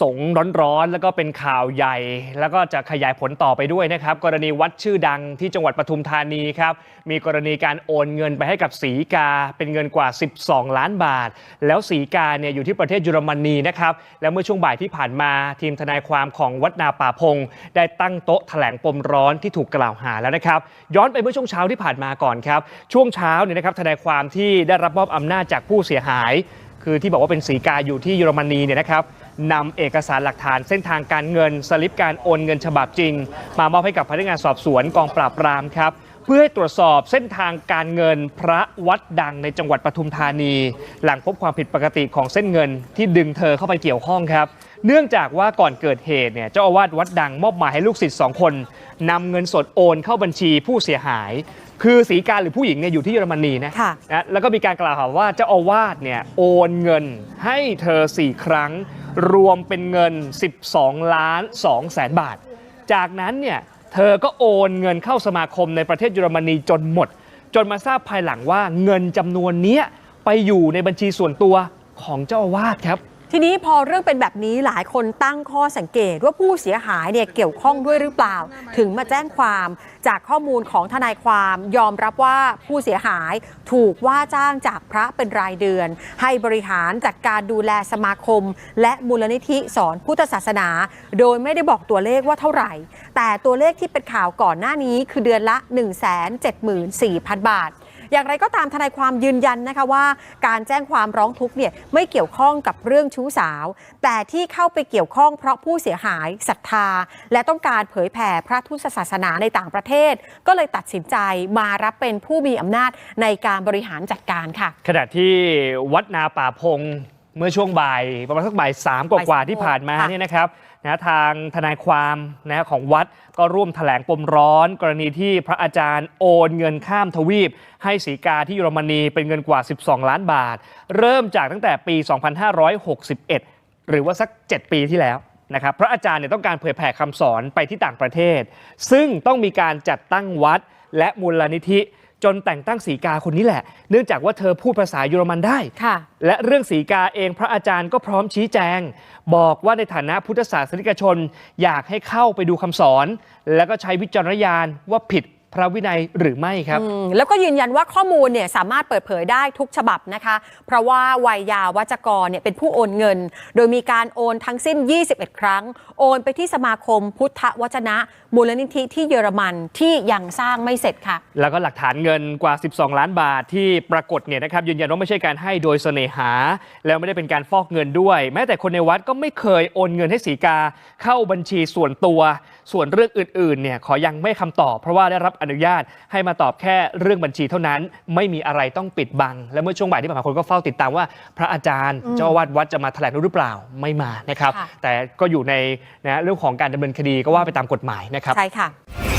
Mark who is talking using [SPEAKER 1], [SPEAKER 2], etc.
[SPEAKER 1] สงร้อนๆ แล้วก็เป็นข่าวใหญ่ แล้วก็จะขยายผลต่อไปด้วยนะครับ กรณีวัดชื่อดังที่จังหวัดปทุมธานีครับ มีกรณีการโอนเงินไปให้กับสีกา เป็นเงินกว่า 12 ล้านบาท แล้วสีกาเนี่ยอยู่ที่ประเทศเยอรมนีนะครับ แล้วเมื่อช่วงบ่ายที่ผ่านมาทีมทนายความของวัดนาป่าพง ได้ตั้งโต๊ะแถลงปมร้อนที่ถูกกล่าวหาแล้วนะครับ ย้อนไปเมื่อช่วงเช้าที่ผ่านมาก่อนครับ ช่วงเช้าเนี่ยนะครับทนายความที่ได้รับมอบอำนาจจากผู้เสียหาย คือที่บอกว่าเป็นสีกาอยู่ที่เยอรมนีเนี่ยนะครับนำเอกสารหลักฐานเส้นทางการเงิน สลิปการโอนเงินฉบับจริง มามอบให้กับพนักงานสอบสวนกองปราบปรามครับเพื่อให้ตรวจสอบเส้นทางการเงินพระวัดดังในจังหวัดปทุมธานี หลังพบความผิดปกติของเส้นเงินที่ดึงเธอเข้าไปเกี่ยวข้องครับ เนื่องจากว่าก่อนเกิดเหตุเนี่ยเจ้าอาวาสวัดดังมอบหมายให้ลูกศิษย์สองคนนำเงินสดโอนเข้าบัญชีผู้เสียหาย คือสีกาหรือผู้หญิงเนี่ยอยู่ที่เยอรมนีนะ
[SPEAKER 2] ค่ะ
[SPEAKER 1] นะแล้วก็มีการกล่าวหาว่าเจ้าอาวาสเนี่ยโอนเงินให้เธอ 4 ครั้ง รวมเป็นเงิน 12 ล้าน2แสนบาท จากนั้นเนี่ยเธอก็โอนเงินเข้าสมาคมในประเทศเยอรมนีจนหมด จนมาทราบภายหลังว่าเงินจำนวนเนี้ยไปอยู่ในบัญชีส่วนตัวของเจ้าอาวาสครับ
[SPEAKER 2] ทีนี้พอเรื่องเป็นแบบนี้หลายคนตั้งข้อสังเกตว่าผู้เสียหายเนี่ยเกี่ยวข้องด้วยหรือเปล่า ถึงมาแจ้งความจากข้อมูลของทนายความยอมรับว่าผู้เสียหายถูกว่าจ้างจากพระเป็นรายเดือน ให้บริหารจัดการดูแลสมาคม และมูลนิธิสอนพุทธศาสนา โดยไม่ได้บอกตัวเลขว่าเท่าไหร่ แต่ตัวเลขที่เป็นข่าวก่อนหน้านี้คือเดือนละ 174,000 บาท อย่างไรก็ตามทนายความยืนยันนะคะว่า การแจ้งความร้องทุกข์เนี่ยไม่เกี่ยวข้องกับเรื่องชู้สาว แต่ที่เข้าไปเกี่ยวข้องเพราะผู้เสียหายศรัทธา และต้องการเผยแผ่พระพุทธศาสนาในต่างประเทศ ก็เลยตัดสินใจมารับเป็นผู้มีอำนาจในการบริหารจัดการค่ะ
[SPEAKER 1] ขณะที่วัดนาป่าพง เมื่อช่วงบ่ายประมาณสักบ่ายสามก
[SPEAKER 2] บ่าย
[SPEAKER 1] ว่า
[SPEAKER 2] สาม
[SPEAKER 1] ๆที่ผ่านมา
[SPEAKER 2] ค่ะ
[SPEAKER 1] เนี่ยนะครับนะทางทนายความนะของวัดก็ร่วมแถลงปมร้อน กรณีที่พระอาจารย์โอนเงินข้ามทวีป ให้สีกาที่เยอรมนีเป็นเงินกว่า 12 ล้านบาท เริ่มจากตั้งแต่ปี 2561 หรือว่าสัก 7 ปีที่แล้วนะครับพระอาจารย์เนี่ยต้องการเผยแผ่คำสอนไปที่ต่างประเทศ ซึ่งต้องมีการจัดตั้งวัดและมูลนิธิ จนแต่งตั้งสีกาคนนี้แหละ เนื่องจากว่าเธอพูดภาษาเยอรมันได้
[SPEAKER 2] ค่ะ
[SPEAKER 1] และเรื่องสีกาเองพระอาจารย์ก็พร้อมชี้แจง บอกว่าในฐานะพุทธศาสนิกชน อยากให้เข้าไปดูคำสอน แล้วก็ใช้วิจารณญาณว่าผิด พระวินัยหรือไม่ครับ
[SPEAKER 2] อืมแล้วก็ยืนยันว่าข้อมูลเนี่ยสามารถเปิดเผยได้ทุกฉบับนะคะ เพราะว่าวัยยาวัจกรเนี่ยเป็นผู้โอนเงิน โดยมีการโอนทั้งสิ้น 21 ครั้ง โอนไปที่สมาคมพุทธวจนะ มูลนิธิที่เยอรมันที่ยังสร้างไม่เสร็จค่ะ
[SPEAKER 1] แล้วก็หลักฐานเงินกว่า 12 ล้านบาทที่ปรากฏเนี่ยนะครับยืนยันว่าไม่ใช่การให้โดยเสน่หา แล้วไม่ได้เป็นการฟอกเงินด้วย แม้แต่คนในวัดก็ไม่เคยโอนเงินให้สีกาเข้าบัญชีส่วนตัว ส่วนเรื่องอื่นๆเนี่ยขอยังไม่คำตอบเพราะว่าได้รับอนุญาตให้มาตอบแค่เรื่องบัญชีเท่านั้น ไม่มีอะไรต้องปิดบัง และเมื่อช่วงบ่ายที่ผ่านมาคนก็เฝ้าติดตามว่า พระอาจารย์เจ้าอาวาดวัดจะมาแถลงหรือเปล่าไม่มานะครับ
[SPEAKER 2] ค่ะ
[SPEAKER 1] แต่ก็อยู่ในนะเรื่องของการดำเนินคดีก็ว่าไปตามกฎหมายนะครับ
[SPEAKER 2] ใช่ค่ะ